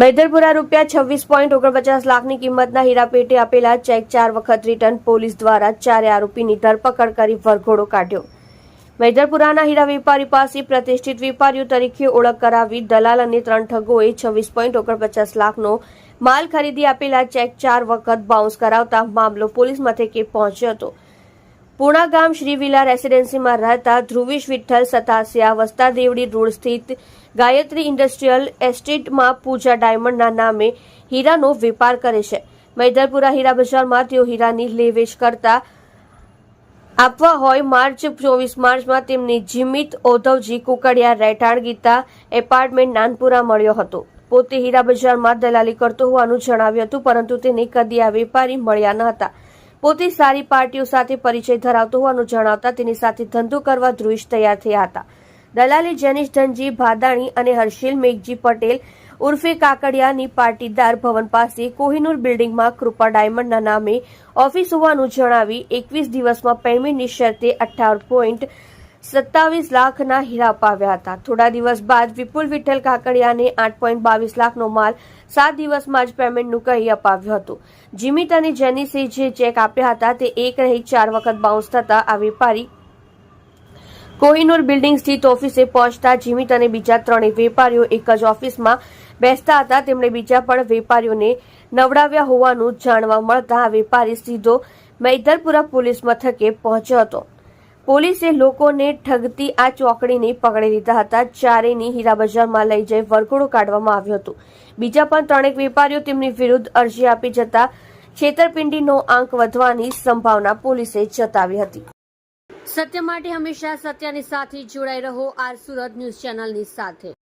મૈદરપુરા રૂપિયા છવ્વીસ પોઈન્ટ ઓગણપચાસ લાખની કિંમતના હીરા પેટે આપેલા ચેક ચાર વખત રિટર્ન પોલીસ દ્વારા ચારે આરોપીની ધરપકડ કરી વરઘોડો કાઢ્યો. મેદરપુરાના હીરા વેપારી પાસે પ્રતિષ્ઠિત વેપારીઓ તરીકે ઓળખ કરાવી દલાલ અને ત્રણ ઠગોએ છવ્વીસ પોઈન્ટ ઓગણપચાસ લાખનો માલ ખરીદી આપેલા ચેક ચાર વખત બાઉન્સ કરાવતા મામલો પોલીસ મથકે પહોંચ્યો હતો. પૂણા ગામ શ્રીવિલા રેસિડેન્સીમાં રહેતા ધ્રુવીશ વિઠ્ઠલ સતાસિયા વસ્તા દેવડી રોડ સ્થિત ગાયત્રી ઇન્ડસ્ટ્રીયલ એસ્ટેટમાં પૂજા ડાયમંડના નામે હીરાનો વેપાર કરે છે. મૈદરપુરા હીરા બજારમાં તેઓ હીરાની લેવેચ કરતા આપવા હોય માર્ચ ચોવીસ માર્ચમાં તેમની જીમિત ઓધવજી કુકડિયા રહેઠાણ ગીતા એપાર્ટમેન્ટ નાનપુરા મળ્યો હતો. પોતે હીરા બજારમાં દલાલી કરતો હોવાનું જણાવ્યું હતું, પરંતુ તેને કદી આ વેપારી મળ્યા ન હતા. પોતે સારી પાર્ટીઓ સાથે પરિચય ધરાવતો હોવાનું જણાવતા તેની સાથે ધંધો કરવા ધ્રુવીશ તૈયાર થયા હતા. દલાલી જનીશ ધનજી ભાદાણી અને હર્ષિલ મેઘજી પટેલ ઉર્ફે કાકડિયાની પાટીદાર ભવન પાસે કોહિનૂર બિલ્ડિંગમાં કૃપા ડાયમંડના નામે ઓફિસ હોવાનું જણાવી એકવીસ દિવસમાં પેમેન્ટની શરતે અઠ્ઠાવન પોઈન્ટ સત્તાવીસ લાખના હીરા અપાવ્યા હતા. થોડા દિવસ બાદ વિપુલ વિઠ્ઠલ કાકડિયાને આઠ પોઈન્ટ બાવીસ લાખનો માલ સાત દિવસમાં જ પેમેન્ટનું કહી અપાવ્યું હતું. જીમિત અને જેનિસે જે ચેક આપ્યા હતા તે એક રહી ચાર વખત બાઉન્સ થતા આ વેપારી કોહિનૂર બિલ્ડિંગ સ્થિત ઓફિસે પહોંચતા જીમિત અને બીજા ત્રણેય વેપારીઓ એક જ ઓફિસમાં બેસતા હતા. તેમણે બીજા પણ વેપારીઓને નવડાવ્યા હોવાનું જાણવા મળતા આ વેપારી સીધો મૈદરપુરા પોલીસ મથકે પહોંચ્યો હતો. પોલીસે લોકોને ઠગતી આ ચોકડીને પકડી લીધા હતા. ચારેયની હીરા બજારમાં લઈ જઈ વરઘોડો કાઢવામાં આવ્યો હતો. બીજા પણ ત્રણેક વેપારીઓ તેમની વિરુદ્ધ અરજી આપી જતા છેતરપિંડીનો આંક વધવાની સંભાવના પોલીસે જતાવી હતી. સત્ય માટે હંમેશા સત્યની સાથે જોડાઈ રહો. આર સુરત ન્યૂઝ ચેનલની સાથે.